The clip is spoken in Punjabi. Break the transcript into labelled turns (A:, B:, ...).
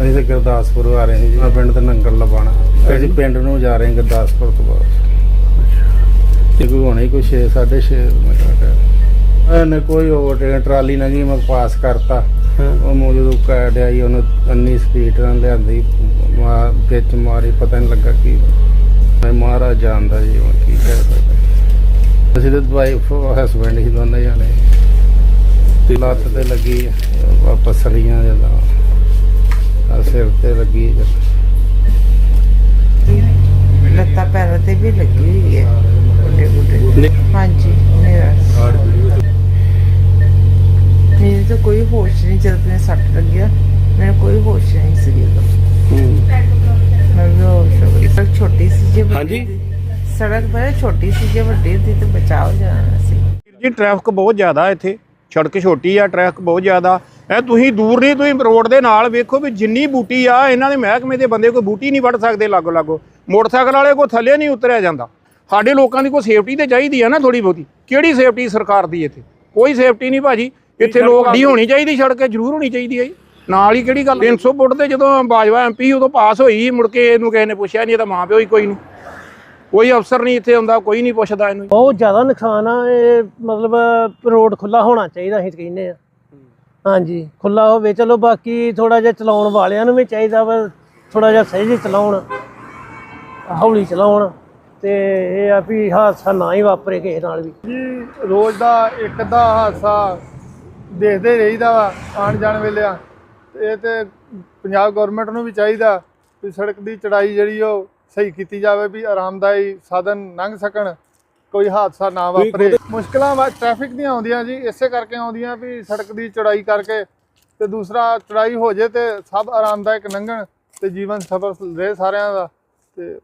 A: ਅਸੀਂ ਤਾਂ ਗੁਰਦਾਸਪੁਰ ਆ ਰਹੇ ਹਾਂ ਜੀ। ਮੈਂ ਪਿੰਡ ਤੇ ਨੰਗਲ ਲਵਾਣਾ ਅਸੀਂ ਪਿੰਡ ਨੂੰ ਜਾ ਰਹੇ ਹਾਂ ਗੁਰਦਾਸਪੁਰ ਤੋਂ ਬਾਅਦ ਤੇ ਕੋਈ ਹੋਣਾ ਹੀ ਕੋਈ 6 6.5 ਮਿੰਟ ਇਹਨੇ ਕੋਈ ਓਵਰਟੇਕ ਟਰਾਲੀ ਨਾ ਗਈ ਮੈਂ ਪਾਸ ਕਰਤਾ। ਉਹ ਮੋ ਜਦੋਂ ਕਾੜਿਆ ਹੀ ਉਹਨੂੰ ਅੰਨੀ ਸਪੀਡ ਨਾਲ ਲਿਆਂਦੀ ਵਿੱਚ ਮਾਰੀ ਪਤਾ ਨਹੀਂ ਲੱਗਾ ਕੀ। ਮੈਂ ਮਹਾਰਾਜ ਜਾਣਦਾ ਜੀ ਹੁਣ ਕੀ ਕਹਿ ਸਕਦਾ। ਅਸੀਂ ਤਾਂ ਵਾਈਫ ਹਸਬੈਂਡ ਹੀ ਦੋਨੇ ਜਾਣੇ। ਤੇ ਲੱਤ ਤੇ ਲੱਗੀ ਵਾਪਸ ਸਲੀਆਂ ਜਦੋਂ ਆ ਸਿਰ ਤੇ ਲੱਗੀ
B: ਲੱਤਾਂ ਪੈਰਾਂ ਤੇ ਵੀ ਲੱਗੀ ਹੋਈ ਹੈ ਗੁੱਡੇ ਗੁੱਡੇ। ਹਾਂਜੀ ਮੇਰਾ। ਮੈਨੂੰ ਤਾਂ ਕੋਈ ਹੋਸ਼ ਨਹੀਂ ਜਦ ਮੈਨੂੰ ਸੱਟ ਲੱਗਿਆ ਮੈਨੂੰ ਕੋਈ ਹੋਸ਼ ਨਹੀਂ ਸੀ ਉਦੋਂ। ਮੈਂ ਵੀ ਹੋਸ਼ ਹੋ ਗਈ। ਸੜਕ ਛੋਟੀ ਸੀ ਜੇ ਵੱਡੀ
A: ਹਾਂਜੀ?
B: ਸੜਕ ਬੜੀ ਛੋਟੀ ਸੀ ਜੇ ਵੱਡੀ ਸੀ ਤੇ ਬਚਾਅ ਹੋ ਜਾਣਾ ਸੀ।
C: ਜੀ ਟ੍ਰੈਫਿਕ ਬਹੁਤ ਜ਼ਿਆਦਾ ਇੱਥੇ। ਸੜਕ ਛੋਟੀ ਆ ਟ੍ਰੈਫਿਕ ਬਹੁਤ ਜ਼ਿਆਦਾ। ਐ ਤੁਸੀਂ ਦੂਰ ਨਹੀਂ, ਤੁਸੀਂ ਰੋਡ ਦੇ ਨਾਲ ਵੇਖੋ ਵੀ ਜਿੰਨੀ ਬੂਟੀ ਆ, ਇਹਨਾਂ ਦੇ ਮਹਿਕਮੇ ਦੇ ਬੰਦੇ ਕੋਈ ਬੂਟੀ ਨਹੀਂ ਵੱਢ ਸਕਦੇ ਲਾਗੋ ਲਾਗੋ। ਮੋਟਰਸਾਈਕਲ ਵਾਲੇ ਕੋ ਥੱਲੇ ਨਹੀਂ ਉਤਰਿਆ ਜਾਂਦਾ। ਸਾਡੇ ਲੋਕਾਂ ਦੀ ਕੋਈ ਸੇਫਟੀ ਤੇ ਚਾਹੀਦੀ ਆ ਨਾ ਥੋੜੀ ਬਹੁਤੀ। ਕਿਹੜੀ ਸੇਫਟੀ ਸਰਕਾਰ ਦੀ ਇੱਥੇ? ਕੋਈ ਸੇਫਟੀ ਨਹੀਂ ਭਾਜੀ। ਇੱਥੇ ਲੋਕ ਦੀ ਹੋਣੀ ਚਾਹੀਦੀ, ਸੜਕ ਜ਼ਰੂਰ ਹੋਣੀ ਚਾਹੀਦੀ ਹੈ ਜੀ। ਨਾਲ ਹੀ ਕਿਹੜੀ ਗੱਲ 300 ਫੁੱਟ ਤੇ ਜਦੋਂ ਬਾਜਵਾ ਐਮਪੀ ਉਦੋਂ ਪਾਸ ਹੋਈ, ਮੁੜ ਕੇ ਇਹਨੂੰ ਕਿਸੇ ਨੇ ਪੁੱਛਿਆ ਨਹੀਂ ਇਹਦਾ ਮਾਂ ਪਿਓ ਹੀ ਕੋਈ ਨੂੰ ਕੋਈ ਅਫਸਰ ਨਹੀਂ ਇੱਥੇ ਆਉਂਦਾ, ਕੋਈ ਨਹੀਂ ਪੁੱਛਦਾ ਇਹਨੂੰ।
D: ਬਹੁਤ ਜ਼ਿਆਦਾ ਨੁਕਸਾਨ ਆ, ਇਹ ਮਤਲਬ ਰੋਡ ਖੁੱਲਾ ਹੋਣਾ ਚਾਹੀਦਾ, ਅਸੀਂ ਕਹਿੰਦੇ ਆ। ਹਾਂਜੀ। ਖੁੱਲਾ ਹੋਵੇ, ਚਲੋ ਬਾਕੀ ਥੋੜਾ ਜਿਹਾ ਚਲਾਉਣ ਵਾਲਿਆਂ ਨੂੰ ਵੀ ਚਾਹੀਦਾ ਵਾ ਥੋੜਾ ਜਿਹਾ ਸਹੀ ਚਲਾਉਣ, ਹੌਲੀ ਚਲਾਉਣ, ਤੇ ਇਹ ਆ ਵੀ ਹਾਦਸਾ ਨਾ ਹੀ ਵਾਪਰੇ ਕਿਸੇ ਨਾਲ ਵੀ।
E: ਜੀ, ਰੋਜ਼ ਦਾ ਇੱਕ ਦਾ ਹਾਦਸਾ ਦੇਖਦੇ ਰਹੀਦਾ ਵਾ ਆਣ ਜਾਣ ਵੇਲੇ ਆ। ਇਹ ਤੇ ਪੰਜਾਬ ਗਵਰਨਮੈਂਟ ਨੂੰ ਵੀ ਚਾਹੀਦਾ ਵੀ ਸੜਕ ਦੀ ਚੜਾਈ ਜਿਹੜੀ ਉਹ ਸਹੀ ਕੀਤੀ ਜਾਵੇ, ਵੀ ਆਰਾਮਦਾਈ ਸਾਧਨ ਲੰਘ ਸਕਣ। ਕੋਈ ਹਾਦਸਾ ਨਾ ਵਾਪਰੇ। ਮੁਸ਼ਕਲਾਂ ਵਾ ਟ੍ਰੈਫਿਕ ਦੀਆਂ ਆਉਂਦੀਆਂ ਜੀ ਇਸੇ ਕਰਕੇ ਆਉਂਦੀਆਂ ਵੀ ਸੜਕ ਦੀ ਚੜਾਈ ਕਰਕੇ ਤੇ ਦੂਸਰਾ ਚੜਾਈ ਹੋ ਜੇ ਤੇ ਸਭ ਆਰਾਮਦਾਇਕ ਲੰਘਣ ਤੇ ਜੀਵਨ ਸਫਲ ਰਹੇ ਸਾਰਿਆਂ ਦਾ ਤੇ